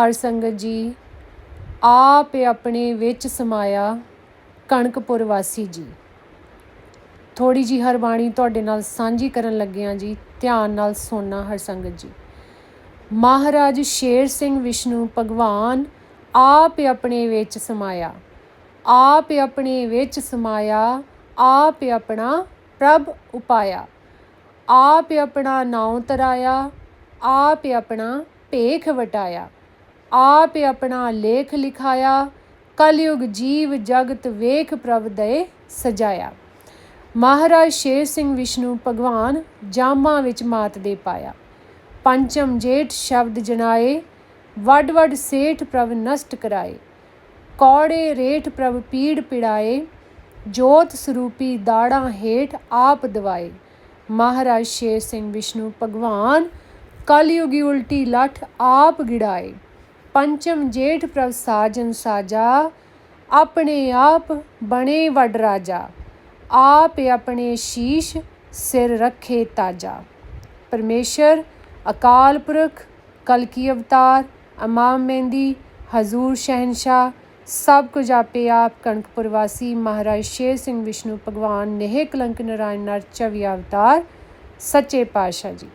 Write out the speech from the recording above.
ਹਰ ਸੰਗਤ ਜੀ, ਆਪ ਆਪਣੇ ਵਿੱਚ ਸਮਾਇਆ ਕਣਕਪੁਰ ਵਾਸੀ ਜੀ। ਥੋੜੀ ਜੀ ਹਰਬਾਣੀ ਤੁਹਾਡੇ ਨਾਲ ਸਾਂਝੀ ਕਰਨ ਲੱਗਿਆ ਜੀ, ਧਿਆਨ ਨਾਲ ਸੁਣਨਾ ਹਰ ਸੰਗਤ ਜੀ। ਮਹਾਰਾਜ ਸ਼ੇਰ ਸਿੰਘ ਵਿਸ਼ਨੂੰ ਭਗਵਾਨ ਆਪ ਆਪਣੇ ਵਿੱਚ ਸਮਾਇਆ। ਆਪ ਆਪਣੇ ਵਿੱਚ ਸਮਾਇਆ, ਆਪ ਆਪਣਾ ਪ੍ਰਭ ਉਪਾਇਆ। ਆਪ ਆਪਣਾ ਨਾਉ ਤਰਾਇਆ, ਆਪ ਆਪਣਾ ਭੇਖ ਵਟਾਇਆ। ਆਪ ਆਪਣਾ ਲੇਖ ਲਿਖਾਇਆ, ਕਲਯੁਗ ਜੀਵ ਜਗਤ ਵੇਖ ਪ੍ਰਭ ਦੇ ਸਜਾਇਆ। ਮਹਾਰਾਜ ਸ਼ੇਰ ਸਿੰਘ ਵਿਸ਼ਨੂੰ ਭਗਵਾਨ ਜਾਮਾਂ ਵਿੱਚ ਮਾਤ ਦੇ ਪਾਇਆ। ਪੰਚਮ ਜੇਠ ਸ਼ਬਦ ਜਨਾਏ ਵੱਡ ਵੱਡ ਸੇਠ ਪ੍ਰਭ ਨਸ਼ਟ ਕਰਾਏ। ਕੌੜੇ ਰੇਠ ਪ੍ਰਭ ਪੀੜ ਪਿੜਾਏ, ਜੋਤ ਸਰੂਪੀ ਦਾੜਾਂ ਹੇਠ ਆਪ ਦਵਾਏ। ਮਹਾਰਾਜ ਸ਼ੇਰ ਸਿੰਘ ਵਿਸ਼ਨੂੰ ਭਗਵਾਨ, ਕਲਯੁਗੀ ਉਲਟੀ ਲੱਠ ਆਪ ਗਿੜਾਏ। ਪੰਚਮ ਜੇਠ ਪ੍ਰਭ ਸਾਜਨ ਸਾਜਾ, ਆਪਣੇ ਆਪ ਬਣੇ ਵੱਡ ਰਾਜਾ, ਆਪ ਆਪਣੇ ਸ਼ੀਸ਼ ਸਿਰ ਰੱਖੇ ਤਾਜਾ। ਪਰਮੇਸ਼ਰ, ਅਕਾਲ ਪੁਰਖ ਕਲਕੀ ਅਵਤਾਰ, ਇਮਾਮ ਮਹਿੰਦੀ, ਹਜ਼ੂਰ ਸ਼ਹਿਨशाह ਸਭ ਕੁਝ ਆਪੇ ਆਪ ਕਣਕਪੁਰ ਵਾਸੀ ਮਹਾਰਾਜ ਸ਼ੇਰ ਸਿੰਘ ਵਿਸ਼ਨੂੰ ਭਗਵਾਨ ਨੇਹ ਕਲੰਕ ਨਰਾਇਣ ਨਰ ਚਵੀ ਅਵਤਾਰ, ਸੱਚੇ ਪਾਤਸ਼ਾਹ ਜੀ।